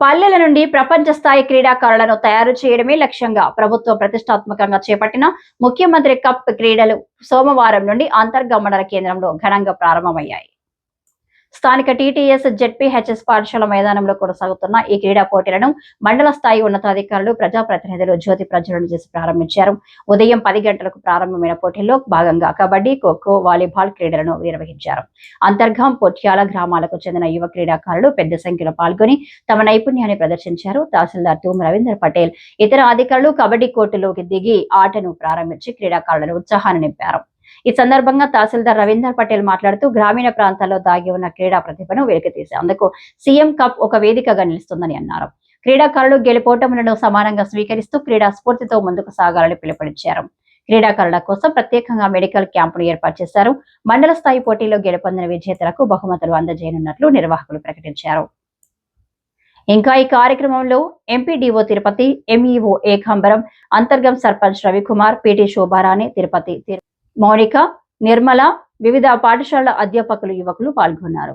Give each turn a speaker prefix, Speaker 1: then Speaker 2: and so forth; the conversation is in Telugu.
Speaker 1: పల్లెల నుండి ప్రపంచ స్థాయి క్రీడాకారులను తయారు చేయడమే లక్ష్యంగా ప్రభుత్వం ప్రతిష్టాత్మకంగా చేపట్టిన ముఖ్యమంత్రి కప్ క్రీడలు సోమవారం నుండి అంతర్గమనల కేంద్రంలో ఘనంగా ప్రారంభమయ్యాయి. స్థానిక టీటీఎస్ జెడ్పీహెచ్ఎస్ పాఠశాల మైదానంలో కొనసాగుతున్న ఈ క్రీడా పోటీలను మండల స్థాయి ఉన్నతాధికారులు ప్రజాప్రతినిధులు జ్యోతి ప్రజ్వలన చేసి ప్రారంభించారు. ఉదయం పది గంటలకు ప్రారంభమైన పోటీల్లో భాగంగా కబడ్డీ ఖోఖో వాలీబాల్ క్రీడలను నిర్వహించారు. అంతర్గాం పొట్యాల గ్రామాలకు చెందిన యువ క్రీడాకారులు పెద్ద సంఖ్యలో పాల్గొని తమ నైపుణ్యాన్ని ప్రదర్శించారు. తహసీల్దార్ తూమ్ రవీందర్ పటేల్ ఇతర అధికారులు కబడ్డీ కోర్టులోకి దిగి ఆటను ప్రారంభించి క్రీడాకారులను ఉత్సాహాన్ని నింపారు. ఈ సందర్భంగా తహసీల్దార్ రవీందర్ పటేల్ మాట్లాడుతూ గ్రామీణ ప్రాంతాల్లో దాగి ఉన్న క్రీడా ప్రతిభను వెలికితీసేందుకు సీఎం కప్ ఒక వేదికగా నిలుస్తుందని అన్నారు. క్రీడాకారులు గెలుపోటములను సమానంగా స్వీకరిస్తూ క్రీడా స్ఫూర్తితో ముందుకు సాగాలని పిలుపునిచ్చారు. క్రీడాకారుల కోసం ప్రత్యేకంగా మెడికల్ క్యాంపును ఏర్పాటు చేశారు. మండల స్థాయి పోటీలో గెలుపొందిన విజేతలకు బహుమతులు అందజేయనున్నట్లు నిర్వాహకులు ప్రకటించారు. ఇంకా ఈ కార్యక్రమంలో MPDO Tirupati MEO Ekambaram Antargam sarpanch Ravikumar PT Shobharani Tirupati Mounika Nirmala వివిధ పాఠశాల అధ్యాపకులు యువకులు పాల్గొన్నారు.